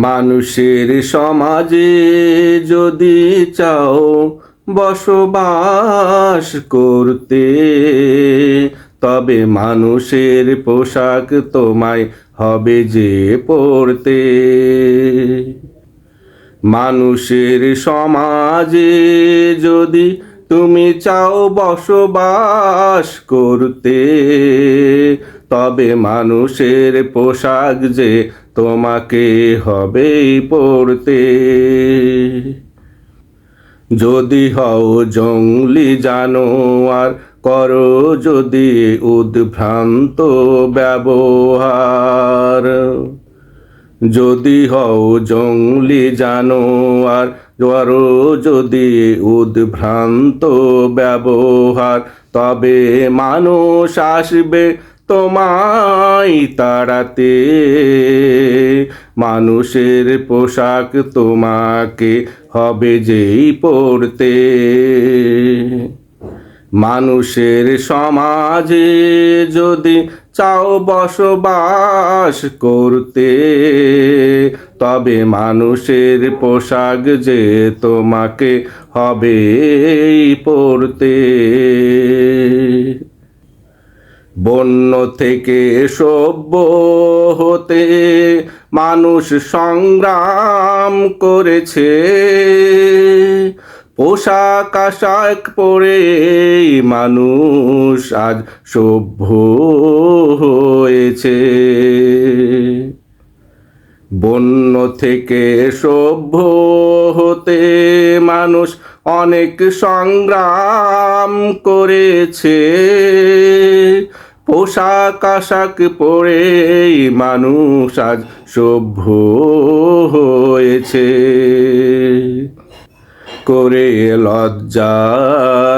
মানুষের সমাজে যদি চাও বসবাস করতে, তবে মানুষের পোশাক তোমায় হবে যে পড়তে মানুষের সমাজে যদি তুমি চাও বসবাস করতে, তবে মানুষের পোশাক যে তোমাকে হবে পড়তে। যদি হও জঙ্গলি জানোয়ার, করো যদি উদ্ভ্রান্ত ব্যবহার। যদি হও জঙ্গলি জানোয়ার জোয়ারো যদি উদ্ভ্রান্ত ব্যবহার। তবে মানুষ আসবে তোমায় তাড়াতে, মানুষের পোশাক তোমাকে হবে যেই পড়তে মানুষের সমাজে যদি চাও বসবাস করতে, তবে মানুষের পোশাক যে তোমাকে হবে পড়তে বন্য থেকে সভ্য হতে মানুষ সংগ্রাম করেছে। পোশাক আশাক পরে মানুষ আজ সভ্য হয়েছে। বন্য থেকে সভ্য হতে মানুষ অনেক সংগ্রাম করেছে। পোশাক আশাক পরে মানুষ আজ সভ্য হয়েছে। করে লজ্জা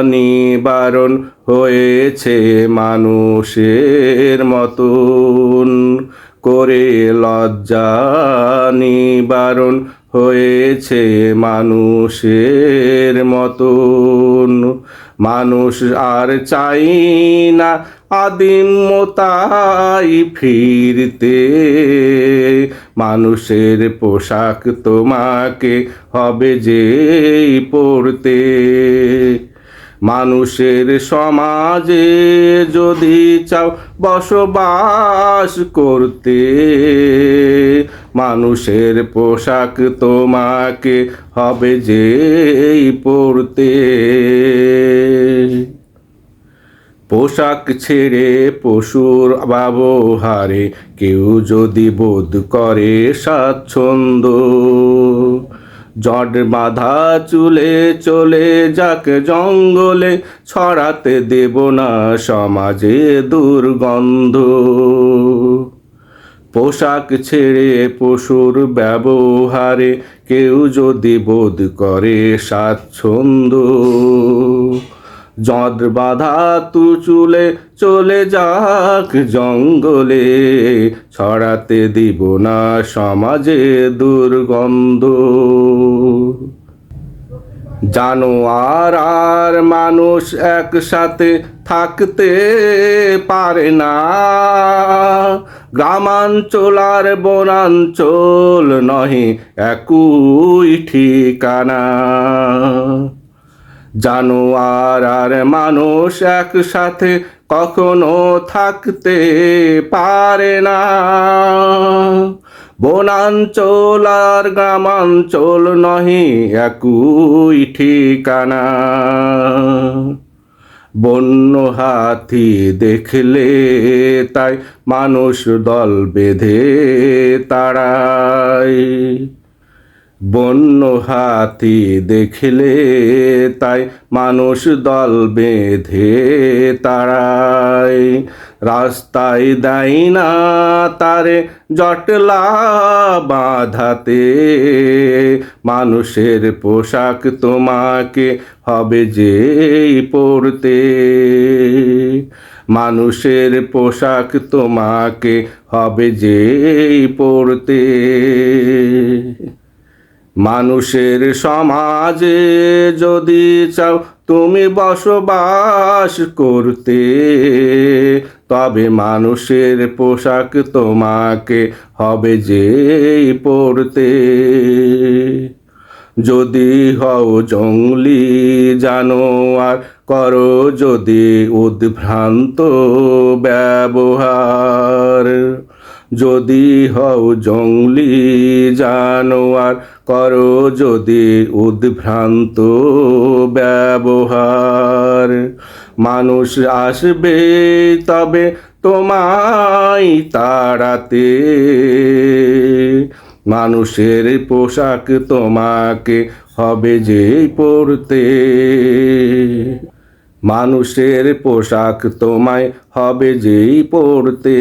নিবারণ হয়েছে মানুষের মতন। করে লজ্জা নিবারণ হয়েছে মানুষের মতন। মানুষ আর চাই না আদিমতাই ফিরতে। মানুষের পোশাক তোমাকে হবে যে পড়তে মানুষের সমাজে যদি চাও বসবাস করতে, মানুষের পোশাক তোমাকে হবে যেই পড়তে পোশাক ছেড়ে পশুর ব্যবহারে কেউ যদি বোধ করে স্বাচ্ছন্দ্য জট বাঁধা চুলে চলে যাক জঙ্গলে, ছড়াতে দেব না সমাজে দুর্গন্ধ। পোশাক ছেড়ে পশুর ব্যবহারে কেউ যদি বোধ করে স্বাচ্ছন্দ্য। জট বাঁধা তু চুলে চলে যাক জঙ্গলে, ছড়াতে দিব না সমাজে দুর্গন্ধ। জানোয়ার আর মানুষ একসাথে থাকতে পারে না। গ্রামাঞ্চল আর বনাঞ্চল নহে একই ঠিকানা। জানোয়ার আর মানুষ একসাথে কখনো থাকতে পারে না। বনাঞ্চল আর গ্রামাঞ্চল নহে একুই ঠিকানা। বন্য হাতি দেখলে তাই মানুষ দল বেঁধে তাড়ায়। বন্য হাতি দেখলে তাই মানুষ দল বেঁধে তাড়ায় রাস্তায় দেয় না তারে জটলা বাঁধাতে। মানুষের পোশাক তোমাকে হবে যে পড়তে মানুষের পোশাক তোমাকে হবে যে পড়তে মানুষের সমাজে যদি চাও তুমি বসবাস করতে, তবে মানুষের পোশাক তোমাকে হবে যে পড়তে যদি হও জঙ্গলি জানোয়ার, করো যদি উদ্ভ্রান্ত ব্যবহার। যদি হও জঙ্গলি জানোয়ার, করো যদি উদ্ভ্রান্ত ব্যবহার। মানুষ আসবে তবে তোমায় তাড়াতে। মানুষের পোশাক তোমাকে হবে যে পরতে। মানুষের পোশাক তোমায় হবে যেই পরতে।